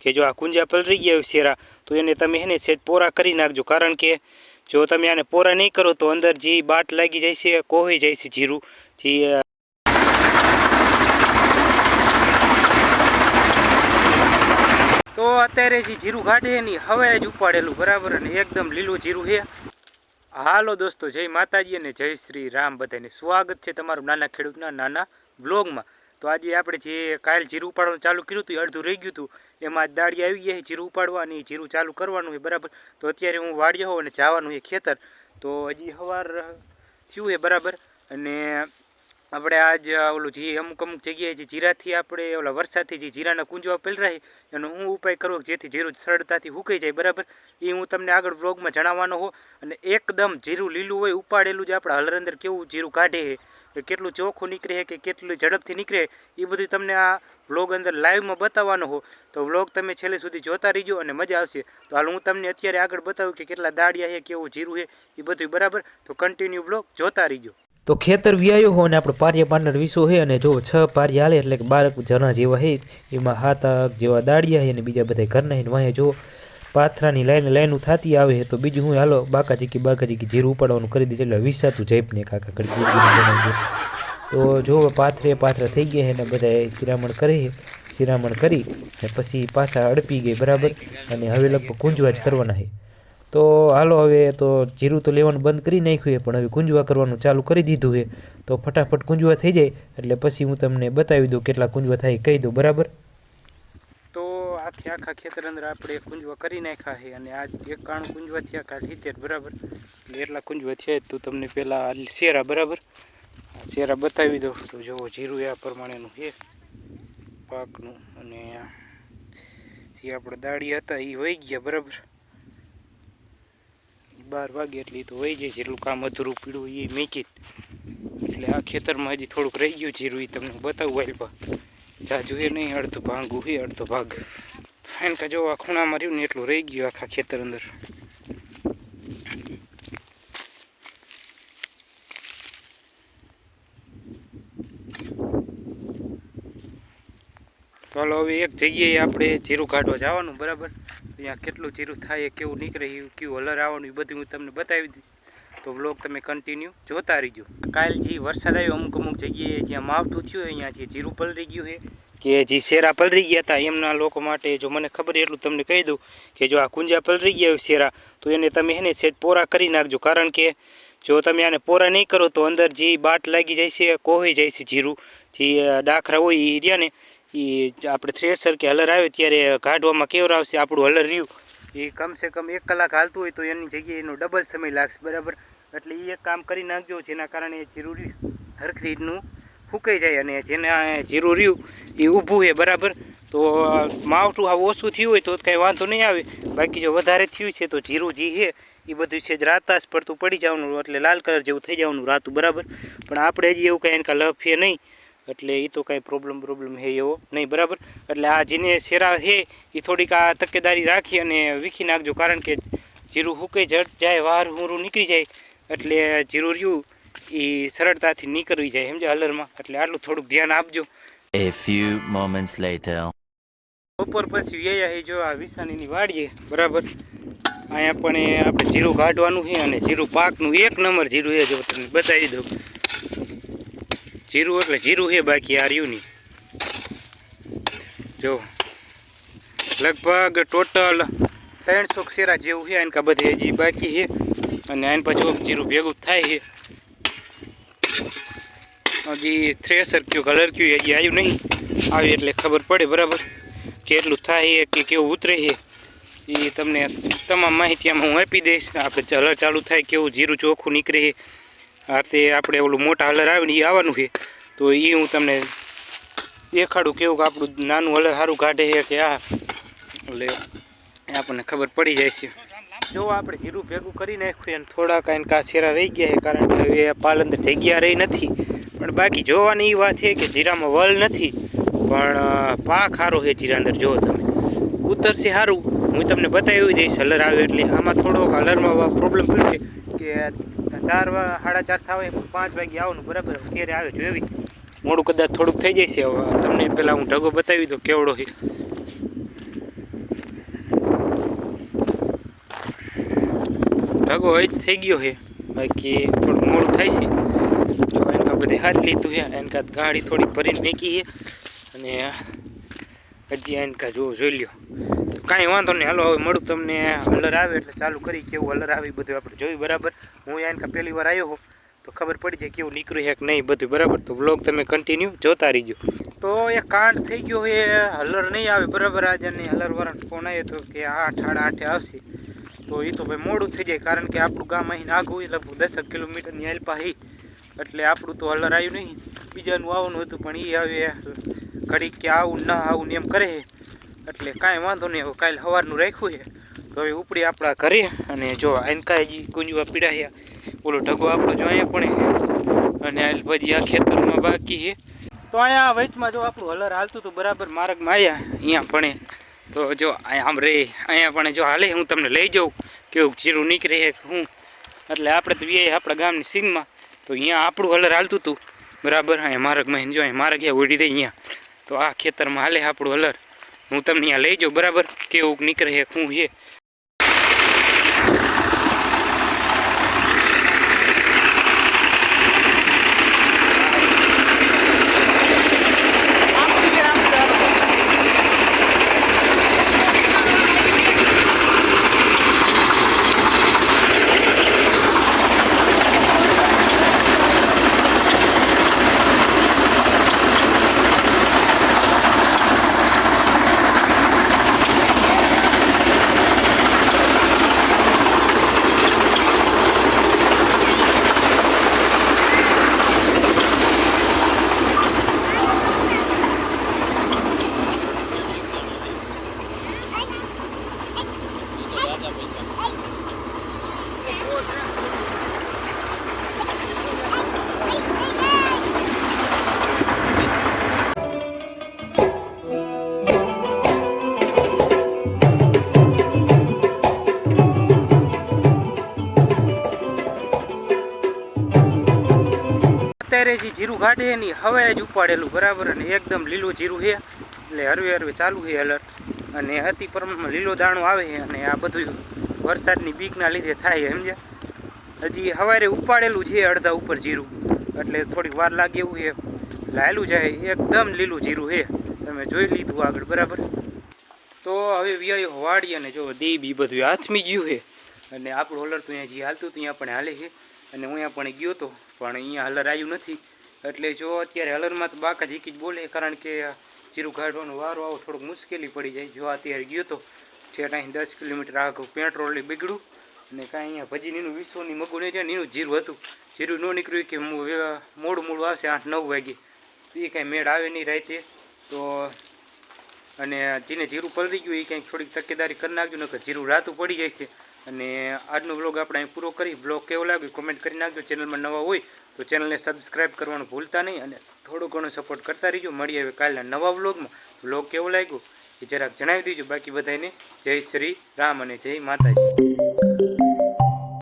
કે જો આ કુંજા પલરી ગયા શેરા, તો એને તમે એને સેજ પોરા કરી નાખજો. કારણ કે જો તમે આને પોરા નહીં કરો તો અંદર જે બાટ લાગી જાય છે, કોહી જાય છે જીરું. જે તો અત્યારે જે જીરું કાઢે એની હવે જ ઉપાડેલું, બરાબર? અને એકદમ લીલું જીરું છે. હાલો દોસ્તો, જય માતાજી અને જય શ્રી રામ બધાને. સ્વાગત છે તમારું નાના ખેડૂતના નાના બ્લોગમાં તો આજે આપણે જે કાલ જીરું ઉપાડવાનું ચાલુ કર્યું હતું અડધું રહી ગયું હતું. એમાં દાળી આવી ગયા જીરું ઉપાડવાની જીરું ચાલુ કરવાનું હોય, બરાબર. તો અત્યારે હું વાળ્યો હોઉં અને જવાનું એ ખેતર. તો હજી સવાર થયું એ બરાબર. અને આપણે આજ ઓલું જે અમુક અમુક જગ્યાએ જે જીરાથી આપણે ઓલા વરસાદથી જે જીરાના કુંજવા પલરાય એનો હું ઉપાય કરવો જેથી જીરું સરળતાથી હુકાઈ જાય, બરાબર. એ હું તમને આગળ બ્લોગમાં જણાવવાનો હો અને એકદમ જીરું લીલું હોય, ઉપાડેલું જે આપણે હલરંદર કેવું જીરું કાઢે કે કેટલું ચોખ્ખું નીકળે કે કેટલું ઝડપથી નીકળે એ બધું તમને આ વ્લોગ અંદર લાઈવમાં બતાવવાનો હો તો વ્લોગ તમે છેલ્લે સુધી જોતા રહીજો અને મજા આવશે. તો હાલ હું તમને અત્યારે આગળ બતાવું કે કેટલા દાડિયા છે, કેવું જીરું છે, એ બધું બરાબર. તો કન્ટિન્યુ વ્લોગ જોતા રહીજો. તો ખેતર વ્યાયો હોય અને આપણે પારિયા પાંડર વિસો છે અને જો છ પારિયા હાલે એટલે કે બાર જણા જેવા છે, એમાં હાથ આગ જેવા દાડિયા હે અને બીજા બધા ઘરના ને વાંહે જો પાથરાની લાઈન લાઈનું થતી આવે તો બીજું હું હાલો બાકાચીકી બાકાચીકી જીરું ઉપાડવાનું કરી દીધું એટલે વિસાતું જઈપને કાકા કરી દીધું તો જો પાથરે પાથરા થઈ ગયા છે ને બધાએ શિરામણ કરી શિરામણ કરી ને પછી પાછા અડપી ગઈ બરાબર અને હવે લગભગ કુંજવા જ કરવાના છે. તો હાલો હવે તો જીરું તો લેવાનું બંધ કરી નાખ્યું છે, પણ હવે કુંજવા કરવાનું ચાલુ કરી દીધું છે. તો ફટાફટ કુંજવા થઈ જાય, એટલે પછી હું તમને બતાવી દઉં કેટલા કુંજવા થાય કહી દઉં, બરાબર? તો આખે આખા ખેતર અંદર આપણે કુંજવા કરી નાખ્યા છે અને આ એકાણું કુંજવા થયા કાઢી બરાબર? એટલે એટલા કુંજવા થયા તો તમને પહેલાં શેરા, બરાબર? શેરા બતાવી દઉં તો જુઓ, જીરું આ પ્રમાણેનું છે, પાકનું અને જે આપણે દાડી હતા એ વહી ગયા બરાબર. બાર વાગે એટલે તો વહી જાય, જેટલું કામ અધૂરું પીડું એ મેકી એટલે આ ખેતરમાં હજી થોડુંક રહી ગયું જીરું એ તમને બતાવું વાલપા જાજુ એ નહીં, અડધું ભાંગું છે અડધો ભાગ. ફાઇન કા જો આ ખૂણામાં રહ્યું ને એટલું રહી ગયું આખા ખેતર અંદર. તો હાલો, હવે એક જગ્યાએ આપણે જીરું કાઢવા જવાનું, બરાબર? અહીંયા કેટલું જીરું થાય, કેવું નીકળે, એ કેવું હલર આવવાનું, એ બધું હું તમને બતાવી દઉં તો બ્લોગ તમે કન્ટિન્યુ જોતા રહીજો. કાલ જે વરસાદ આવ્યો, અમુક અમુક જગ્યાએ જ્યાં માવઠું થયું અહીંયા જે જીરું પલરી ગયું છે, કે જે શેરા પલરી ગયા હતા, એમના લોકો માટે જો મને ખબર એટલું તમને કહી દઉં કે જો આ કુંજા પલરી ગયા હોય શેરા, તો એને તમે એને સેજ પોરા કરી નાખજો. કારણ કે જો તમે આને પોરા નહીં કરો, તો અંદર જે બાટ લાગી જાય છે, કોહી જાય છે જીરું. જે ડાખરા હોય એ રહ્યા ને એ આપણે થ્રેસર કે હલર આવે ત્યારે કાઢવામાં કેવર આવશે, આપણું હલર રહ્યું. એ કમસે કમ એક કલાક હાલતું હોય તો એની જગ્યાએ એનો ડબલ સમય લાગશે, બરાબર? એટલે એ એક કામ કરી નાખજો, જેના કારણે જીરું રહ્યું ધરખરીનું ફૂંકાઈ જાય અને જેને જીરું રહ્યું એ ઊભું છે બરાબર? તો માવઠું આ ઓછું થયું હોય તો કાંઈ વાંધો નહીં આવે. બાકી જો વધારે થયું છે તો જીરું જી છે એ બધું છે જ રાતાશ પડતું પડી જવાનું, એટલે લાલ કલર જેવું થઈ જવાનું રાતું, બરાબર? પણ આપણે હજી એવું કાંઈ એનકા લફ છે નહીં. એટલે એ તો કાંઈ પ્રોબ્લેમ પ્રોબ્લેમ છે એવો નહીં બરાબર? એટલે આ જેને શેરા છે એ થોડીક આ તકેદારી રાખી અને વીખી નાખજો કારણ કે જીરું હુકાઈ જટ જાય વાર હુરું નીકળી જાય એટલે જીરું રહ્યું એ સરળતાથી નીકળવી જાય સમજે હલરમાં એટલે આટલું થોડુંક ધ્યાન આપજો. A few moments later. બપોર પછી વ્યાયા જો આ વિસાનીની વાડીએ બરાબર? અહીંયા પણ આપણે જીરું કાઢવાનું છે અને જીરું પાકનું એક નંબર જીરું છે જો તમને બતાવી દઉં જીરું એટલે જીરું છે બાકી આ નહીં. જો, લગભગ ટોટલ ત્રણસો શેરા જેવું છે એનકા બધે હજી બાકી છે. અને આને પાછું જીરું ભેગું થાય છે. હજી થ્રેસર કયું કલર કયું હજી આવ્યું નહીં. આવે એટલે ખબર પડે બરાબર કેટલું થાય કે કેવું ઉતરે છે. એ તમને તમામ માહિતી આમાં હું આપી દઈશ. આપણે હલર ચાલુ થાય કેવું જીરું ચોખ્ખું નીકળે છે. આ તે આપણે ઓલું મોટા હલર આવે ને એ આવવાનું છે. તો એ હું તમને દેખાડું કેવું કે આપણું નાનું હલર સારું કાઢે છે કે આ. એટલે આપણને ખબર પડી જાય છે. જો આપણે જીરું ભેગું કરી નાખ્યું અને થોડાક એને કા શેરા રહી ગયા છે કારણ કે હવે પાલ અંદર જગ્યા રહી નથી. પણ બાકી જોવાની એ વાત છે કે જીરામાં વલ નથી. પણ પાક સારો છે જીરા અંદર, જુઓ તમે. ઉતરશે સારું હું તમને બતાવી દઈશ હલર આવે એટલે. આમાં થોડોક હલરમાં પ્રોબ્લેમ પડ્યો કે ચાર સાડા ચાર થાવ પાંચ વાગે આવવાનું, બરાબર. અત્યારે આવે જોવી મોડું કદાચ થોડુંક થઈ જશે. હવે તમને પહેલાં હું ઢગો બતાવી દઉં કેવડો છે. ઢગો હોય થઈ ગયો છે. બાકી થોડું મોડું થાય છે. એનકા બધી હારી લીધું છે. એનકા ગાડી થોડી ભરીને મેકી છે. અને હજી એનકા જો જોઈ લ્યો. કાંઈ વાંધો નહીં. હાલો, હવે મળું તમને. હલર આવે એટલે ચાલુ કરી કેવું હલર આવે બધું આપણે જોયું, બરાબર? હું એનકા પહેલી વાર આવ્યો હોઉં તો ખબર પડી જાય કેવું નીકળ્યું છે કે નહીં બધું, બરાબર? તો બ્લોગ તમે કન્ટિન્યુ જોતા રહીજો. તો એ કાંડ થઈ ગયો એ હલર નહીં આવે, બરાબર? આજે નહીં, હલર વરણ ફોન આવ્યો તો કે આઠ સાડા આઠે આવશે. તો એ તો ભાઈ મોડું થઈ જાય, કારણ કે આપણું ગામ અહીં આગું એ લગભગ દસક કિલોમીટરની હેલ્પા હી. એટલે આપણું તો હલર આવ્યું નહીં. બીજાનું આવવાનું હતું, પણ એ આવે ઘડીક કે આવું, ના આવું ને એમ કરે છે. એટલે કાંઈ વાંધો નહીં, હવે કાલે સવારનું રાખ્યું છે. તો હવે ઉપડી આપણા ઘરે અને જો આનકા હજી ગુંજવા પીડાયા ઓલો ઢગો આપણો જો અહીંયા પણ અને આ પછી આ ખેતરમાં બાકી છે. તો અહીંયા વચમાં જો આપણું હલર હાલતું હતું, બરાબર માર્ગમાં આવ્યા અહીંયા પણ તો જો આમ રે, અહીંયા પણ જો હાલે, હું તમને લઈ જાઉં, કેવું જીરું નીકળે હું એટલે આપણે તો એ આપણા ગામની સીમમાં. તો અહીંયા આપણું હલર હાલતું હતું. બરાબર, અહીંયા માર્ગમાં, જો અહીંયા માર્ગ ઉડી રહી અહીંયા. તો આ ખેતરમાં હાલે આપણું હલર. હું તમને અહીંયા લઈ જાઉં બરાબર? કેવું નીકળે છે શું છે? જે જીરું કાઢે એની હવે જ ઉપાડેલું, બરાબર? અને એકદમ લીલું જીરું છે, એટલે હરવે હરવે ચાલુ છે અલર્ટ અને અતિ પ્રમાણમાં લીલો દાણો આવે છે અને આ બધું વરસાદની બીકના લીધે થાય સમજ્યા? હજી સવારે ઉપાડેલું છે અડધા ઉપર જીરું. એટલે થોડીક વાર લાગે એવું છે. લાયેલું જાય એકદમ લીલું જીરું છે. તમે જોઈ લીધું આગળ, બરાબર? તો હવે વ્યય વાડી અને જો દી બી બધું હાથમી ગયું છે. અને આપણું હલર તો અહીંયા જે હાલતું અહીંયા પણ હાલે છે. અને હું અહીંયા પણ ગયો હતો પણ અહીંયા હલર આવ્યું નથી. એટલે જો અત્યારે હલરમાં તો બાકા જીકી જ બોલે, કારણ કે જીરું કાઢવાનો વારો આવો, થોડુંક મુશ્કેલી પડી જાય. જો અત્યારે ગયો તો છેટ અહીં દસ કિલોમીટર આગળ પેટ્રોલ બગડ્યું. અને કાંઈ અહીંયા ભજીનીનું વિશ્વની મગું નહીં છે ને એનું જીરું હતું. જીરું ન નીકળ્યું કે મોડું મોડું આવશે આઠ નવ વાગે. એ કાંઈ મેળ આવે નહીં રાતે. તો અને જેને જીરું પલરી ગયું, એ કાંઈક થોડીક તકેદારી કરી નાખજો, નકર જીરું રાતું પડી જાય છે. અને આજનો બ્લોગ આપણે અહીં પૂરો કરી. બ્લોગ કેવો લાગ્યો? કોમેન્ટ કરી નાખજો. ચેનલમાં નવા હોય તો ચેનલને સબસ્ક્રાઈબ કરવાનું ભૂલતા નહીં અને થોડો ઘણો સપોર્ટ કરતા રહીજો. મળીએ હવે કાલના નવા બ્લોગમાં બ્લોગ કેવો લાગ્યો? એ જરાક જણાવી દેજો. બાકી બધાને જય શ્રી રામ અને જય માતાજી.